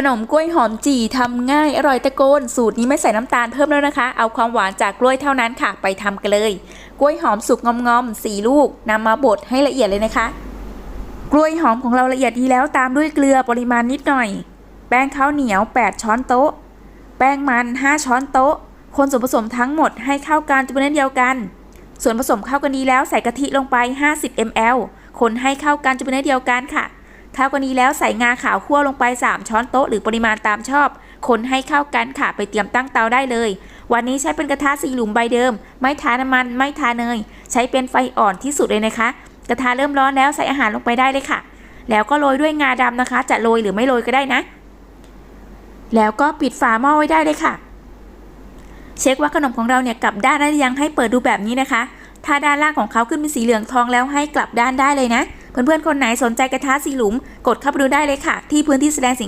ขนมกล้วยหอมจี่ทำง่ายอร่อยตะโกน สูตรนี้ไม่ใส่น้ำตาลเพิ่มแล้วนะคะ เอาความหวานจากกล้วยเท่านั้นค่ะ ไปทำกันเลย กล้วยหอมสุกงอมๆสี่ลูกนำมาบดให้ละเอียดเลยนะคะ กล้วยหอมของเราละเอียดดีแล้วตามด้วยเกลือปริมาณนิดหน่อย แป้งข้าวเหนียว 8 ช้อนโต๊ะ แป้งมัน 5 ช้อนโต๊ะ คนส่วนผสมทั้งหมดให้เข้ากันจนเป็นเนื้อเดียวกัน ส่วนผสมเข้ากันดีแล้วใส่กะทิลงไป 50 ml คนให้เข้ากันจนเป็นเนื้อเดียวกันค่ะ เข้ากันดีแล้วใส่งาขาวคั่วลงไป 3 ช้อนโต๊ะหรือปริมาณตามชอบ คนให้เข้ากันค่ะไปเตรียมตั้งเตาได้เลย วันนี้ใช้เป็นกระทะสี่หลุมใบเดิม ไม่ทาน้ำมัน ไม่ทาเนย ใช้เป็นไฟอ่อนที่สุดเลยนะคะ กระทะเริ่มร้อนแล้วใส่อาหารลงไปได้เลยค่ะ แล้วก็โรยด้วยงาดำนะคะ จะโรยหรือไม่โรยก็ได้นะ แล้วก็ปิดฝาหม้อไว้ได้เลยค่ะ เช็คว่าขนมของเราเนี่ยกลับด้านได้ยังให้เปิดดูแบบนี้นะคะ ถ้าด้านล่างของเขาขึ้นเป็นสีเหลืองทองแล้วให้กลับด้านได้เลยนะ เพื่อนๆ คนไหนสนใจกระทะสีหลุม กดเข้าไปดูได้เลยค่ะ ที่พื้นที่แสดงสินค้า